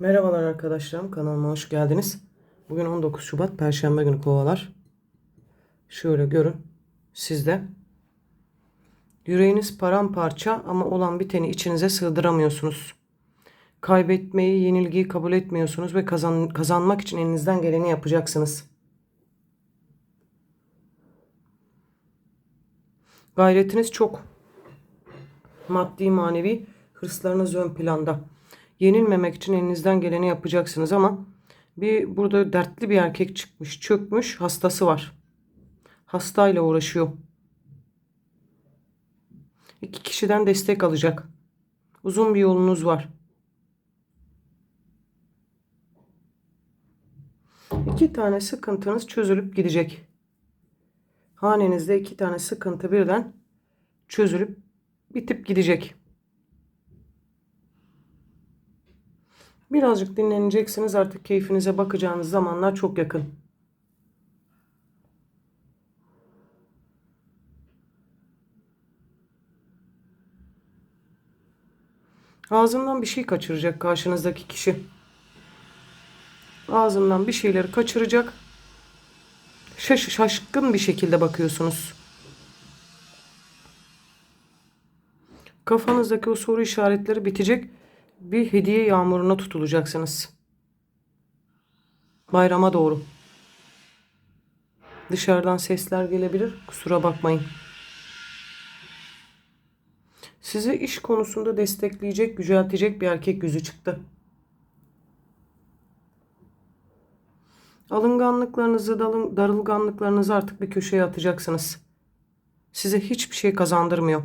Merhabalar arkadaşlarım kanalıma hoş geldiniz. Bugün 19 Şubat Perşembe günü kovalar. Şöyle görün sizde. Yüreğiniz paramparça ama olan biteni içinize sığdıramıyorsunuz. Kaybetmeyi, yenilgiyi kabul etmiyorsunuz ve kazan, kazanmak için elinizden geleni yapacaksınız. Gayretiniz çok. Maddi manevi hırslarınız ön planda. Yenilmemek için elinizden geleni yapacaksınız ama bir burada dertli bir erkek çıkmış, çökmüş, hastası var. Hastayla uğraşıyor. İki kişiden destek alacak. Uzun bir yolunuz var. İki tane sıkıntınız çözülüp gidecek. Hanenizde iki tane sıkıntı birden çözülüp bitip gidecek. Birazcık dinleneceksiniz artık keyfinize bakacağınız zamanlar çok yakın. Ağzından bir şey kaçıracak karşınızdaki kişi. Ağzından bir şeyleri kaçıracak. Şaş şaşkın bir şekilde bakıyorsunuz. Kafanızdaki o soru işaretleri bitecek. Bir hediye yağmuruna tutulacaksınız. Bayrama doğru. Dışarıdan sesler gelebilir. Kusura bakmayın. Sizi iş konusunda destekleyecek, yüceltecek bir erkek yüzü çıktı. Alınganlıklarınızı, darılganlıklarınızı artık bir köşeye atacaksınız. Size hiçbir şey kazandırmıyor.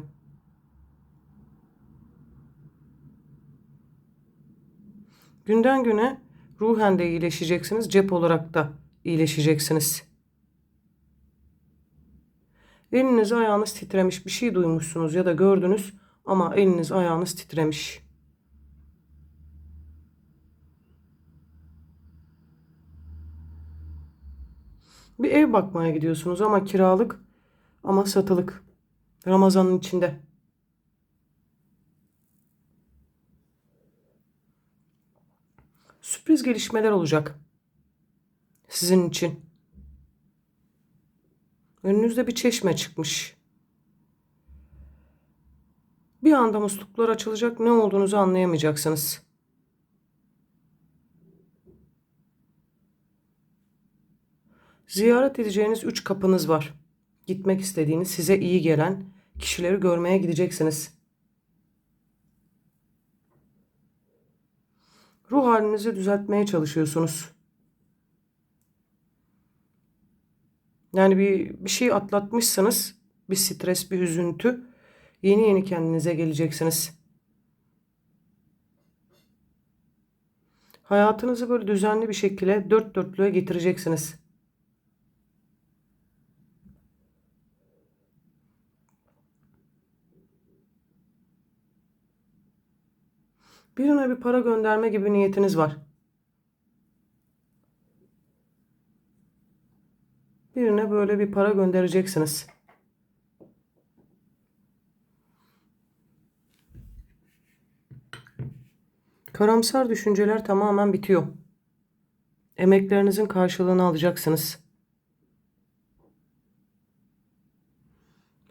Günden güne ruhen de iyileşeceksiniz, cep olarak da iyileşeceksiniz. Eliniz ayağınız titremiş, bir şey duymuşsunuz ya da gördünüz ama eliniz ayağınız titremiş. Bir ev bakmaya gidiyorsunuz ama kiralık ama satılık. Ramazanın içinde. Sürpriz gelişmeler olacak. Sizin için. Önünüzde bir çeşme çıkmış. Bir anda musluklar açılacak, ne olduğunuzu anlayamayacaksınız. Ziyaret edeceğiniz üç kapınız var. Gitmek istediğiniz, size iyi gelen kişileri görmeye gideceksiniz. Ruh halinizi düzeltmeye çalışıyorsunuz. Yani bir, bir şey atlatmışsınız. Bir stres, bir üzüntü. Yeni yeni kendinize geleceksiniz. Hayatınızı böyle düzenli bir şekilde dört dörtlüğe getireceksiniz. Birine bir para gönderme gibi niyetiniz var. Birine böyle bir para göndereceksiniz. Karamsar düşünceler tamamen bitiyor. Emeklerinizin karşılığını alacaksınız.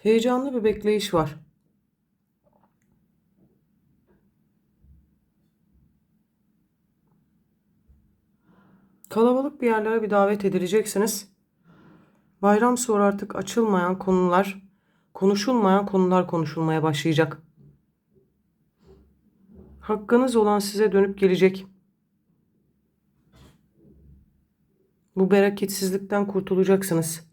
Heyecanlı bir bekleyiş var. Kalabalık bir yerlere bir davet edileceksiniz. Bayram sonra artık açılmayan konular, konuşulmayan konular konuşulmaya başlayacak. Hakkınız olan size dönüp gelecek. Bu bereketsizlikten kurtulacaksınız.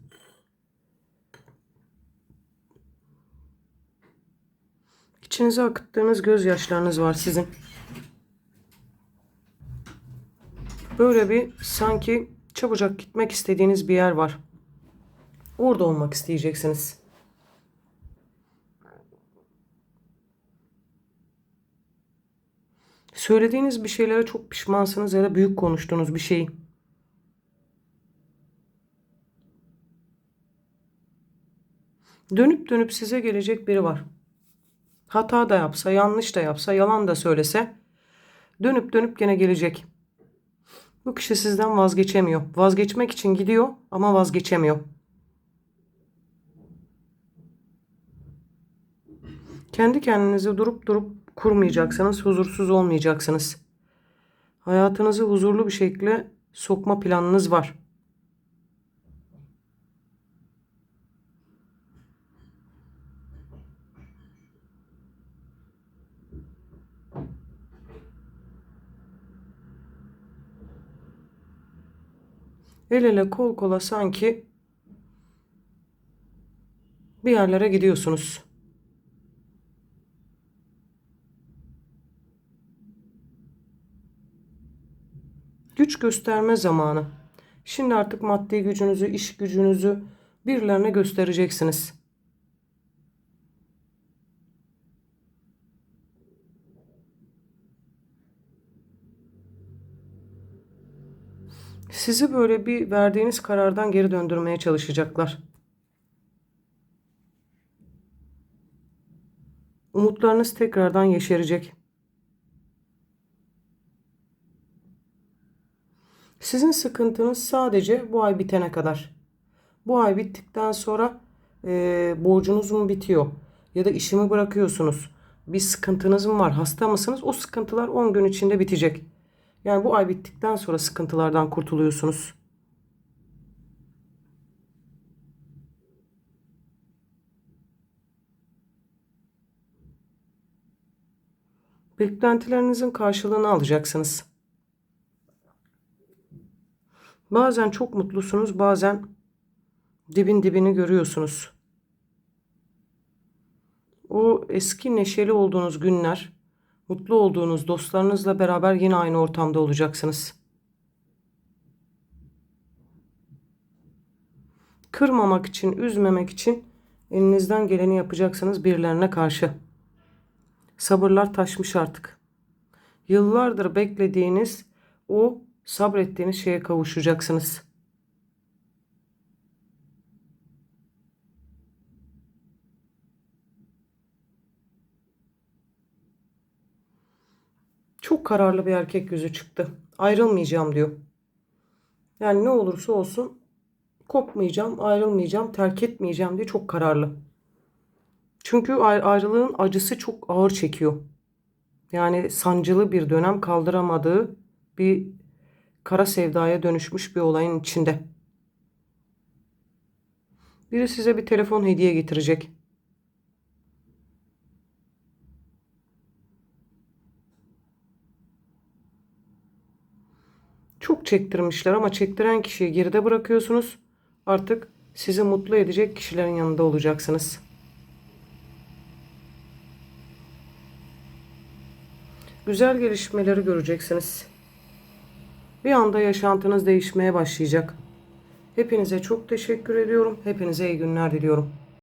İçinize akıttığınız gözyaşlarınız var sizin. Böyle bir sanki çabucak gitmek istediğiniz bir yer var. Orada olmak isteyeceksiniz. Söylediğiniz bir şeylere çok pişmansınız ya da büyük konuştuğunuz bir şeyi. Dönüp dönüp size gelecek biri var. Hata da yapsa, yanlış da yapsa, yalan da söylese Dönüp dönüp gene gelecek. Bu kişi sizden vazgeçemiyor. Vazgeçmek için gidiyor ama vazgeçemiyor. Kendi kendinize durup durup kurmayacaksınız, huzursuz olmayacaksınız. Hayatınızı huzurlu bir şekilde sokma planınız var. El ele kol kola sanki bir yerlere gidiyorsunuz. Güç gösterme zamanı. Şimdi artık maddi gücünüzü, iş gücünüzü birilerine göstereceksiniz. Sizi böyle bir verdiğiniz karardan geri döndürmeye çalışacaklar. Umutlarınız tekrardan yeşerecek. Sizin sıkıntınız sadece bu ay bitene kadar. Bu ay bittikten sonra e, borcunuz mu bitiyor? Ya da işimi bırakıyorsunuz? Bir sıkıntınız mı var? Hasta mısınız? O sıkıntılar 10 gün içinde bitecek. Yani bu ay bittikten sonra sıkıntılardan kurtuluyorsunuz. Beklentilerinizin karşılığını alacaksınız. Bazen çok mutlusunuz, bazen dibin dibini görüyorsunuz. O eski neşeli olduğunuz günler, mutlu olduğunuz dostlarınızla beraber yine aynı ortamda olacaksınız. Kırmamak için, üzmemek için elinizden geleni yapacaksınız birilerine karşı. Sabırlar taşmış artık. Yıllardır beklediğiniz o sabrettiğiniz şeye kavuşacaksınız. Çok kararlı bir erkek yüzü çıktı. Ayrılmayacağım diyor. Yani ne olursa olsun kopmayacağım, ayrılmayacağım, terk etmeyeceğim diye çok kararlı. Çünkü ayrılığın acısı çok ağır çekiyor. Yani sancılı bir dönem kaldıramadığı bir kara sevdaya dönüşmüş bir olayın içinde. Biri size bir telefon hediye getirecek. Çok çektirmişler ama çektiren kişiyi geride bırakıyorsunuz. Artık sizi mutlu edecek kişilerin yanında olacaksınız. Güzel gelişmeleri göreceksiniz. Bir anda yaşantınız değişmeye başlayacak. Hepinize çok teşekkür ediyorum. Hepinize iyi günler diliyorum.